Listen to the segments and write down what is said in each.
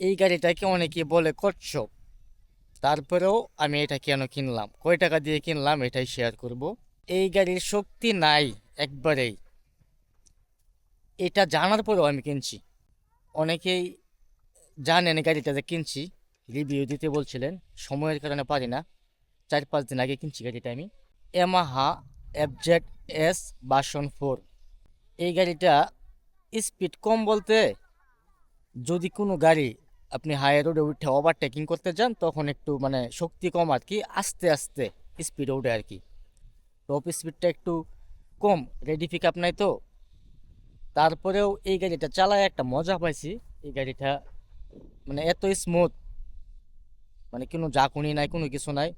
এই গাড়িটাকে অনেকে বলে কচ্ছপ। তারপরেও আমি এটা কেন কিনলাম? কয় টাকা দিয়ে কিনলাম? এটাই শেয়ার করব। এই গাড়ির শক্তি নাই একবারেই। এটা জানার পরেও আমি কিনছি। অনেকেই জানেন গাড়িটা যে কিনছি। রিভিউ দিতে বলছিলেন। সময়ের কারণে পারি না। চার পাঁচ দিন আগে কিনছি গাড়িটা আমি। Yamaha FZ S version four এই গাড়িটা স্পিড কম বলতে যদি কোনো গাড়ি আপনি হাই রোডে উঠে ওভারটেকিং করতে যান, তখন একটু মানে শক্তি কম আর কি, আস্তে আস্তে স্পিডে উঠে আর কি। টপ স্পিডটা একটু কম রেডি পিক আপ নাই তো। তারপরেও এই গাড়িটা চালায় একটা মজা পাইছি। এই গাড়িটা মানে এত স্মুথ মানে কোনো জাকুনি নাই, কোনো কিছু নাই।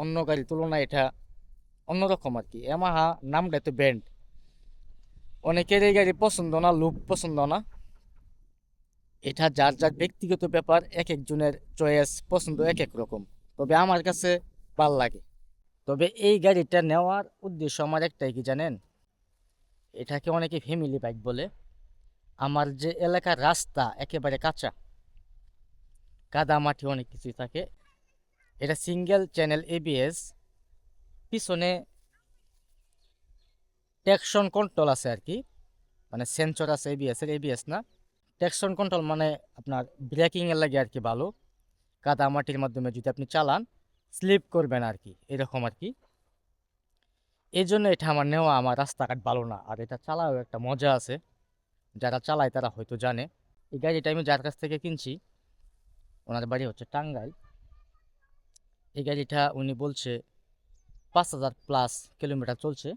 অন্য গাড়ির তুলনায় এটা অন্যরকম আর কি। এমাহা নামটা তো ব্যান্ড অনেকের এই গাড়ি পছন্দ না লুক পছন্দ না। এটা যার যার ব্যক্তিগত ব্যাপার এক একজনের চয়েস পছন্দ এক এক রকম। তবে আমার কাছে ভালো লাগে। তবে এই গাড়িটা নেওয়ার উদ্দেশ্য আমার একটাই কি জানেন? এটাকে অনেকে ফ্যামিলি বাইক বলে। আমার যে এলাকার রাস্তা একেবারে কাঁচা। কাদা মাটি অনেক কিছুই থাকে। এটা সিঙ্গেল চ্যানেল এবিএস পিছনে ট্যাকশন কন্ট্রোল আছে আর কি। মানে সেন্সর আছে এবিএস এর এবিএস না? ট্যাকশন কন্ট্রোল মানে আপনার ব্রেকিংয়ের লাগে আর কি ভালো। কাদা মাটির মাধ্যমে যদি আপনি চালান স্লিপ করবেন আর কি, এরকম আর কি। এই জন্য এটা আমার নেওয়া, আমার রাস্তাঘাট ভালো না। আর এটা চালাও একটা মজা আছে। যারা চালায় তারা হয়তো জানে। এই গাড়িটা আমি যার কাছ থেকে কিনছি, ওনার বাড়ি হচ্ছে টাঙ্গাইল। এই গাড়িটা উনি বলছে, পাঁচ হাজার প্লাস কিলোমিটার চলছে।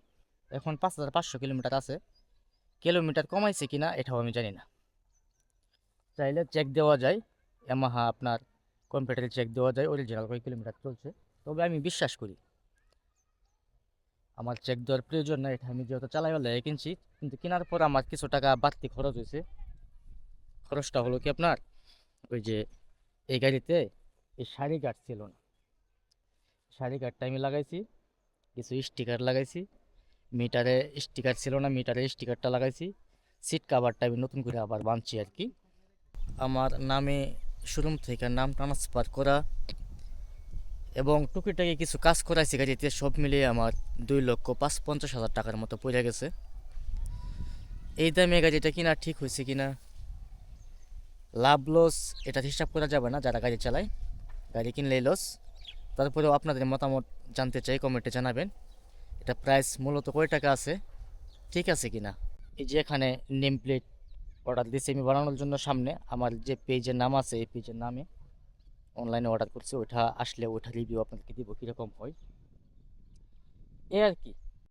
এখন পাঁচ হাজার পাঁচশো কিলোমিটার আছে। কিলোমিটার কমাইছে কিনা, এটাও আমি জানি না। চাইলে চেক দেওয়া যায়। ইয়ামাহা আপনার কম্পিউটারে চেক দেওয়া যায় অরিজিনাল কয় কিলোমিটার চলছে। তবে আমি বিশ্বাস করি, আমার চেক দেওয়ার প্রয়োজন নাই। এটা আমি যেহেতু চালাই কিনছি, কিন্তু কেনার পর আমার কিছু টাকা বাড়তি খরচ হয়েছে। খরচটা হলো কি আপনার, ওই যে এই গাড়িতে এই শাড়ি গার্ড ছিল না। শাড়ি গার্ডটা আমি লাগাইছি, কিছু স্টিকার লাগাইছি। মিটারে স্টিকার ছিল না মিটারে স্টিকারটা লাগাইছি। সিট কাভারটা আমি নতুন করে আবার বাঁধছি আর কি। আমার নামে শোরুম থেকে নাম ট্রান্সফার করা এবং টুকিটাকি কিছু কাজ করাইছি গাড়িতে, সব মিলিয়ে আমার দুই লক্ষ পাঁচ পঞ্চাশ হাজার টাকার মতো পড়ে গেছে। এই দামে গাড়িটা কিনা ঠিক হয়েছে কিনা, লাভ লস এটা হিসাব করা যাবে না যারা গাড়ি চালায়। গাড়ি কিনলেই লস তারপরেও আপনাদের মতামত জানতে চাই কমেন্টে জানাবেন। এটা প্রাইস মূলত কয় টাকা আছে, ঠিক আছে কিনা? এই যে এখানে নেম প্লেট অর্ডার দিয়েছি আমি বানানোর জন্য সামনে। আমার যে পেজের নাম আছে, এই পেজের নামে অনলাইনে অর্ডার করছি, ওইটা আসলে ওইটা রিভিউ আপনাদেরকে দিব কীরকম হয়। এ আর কি।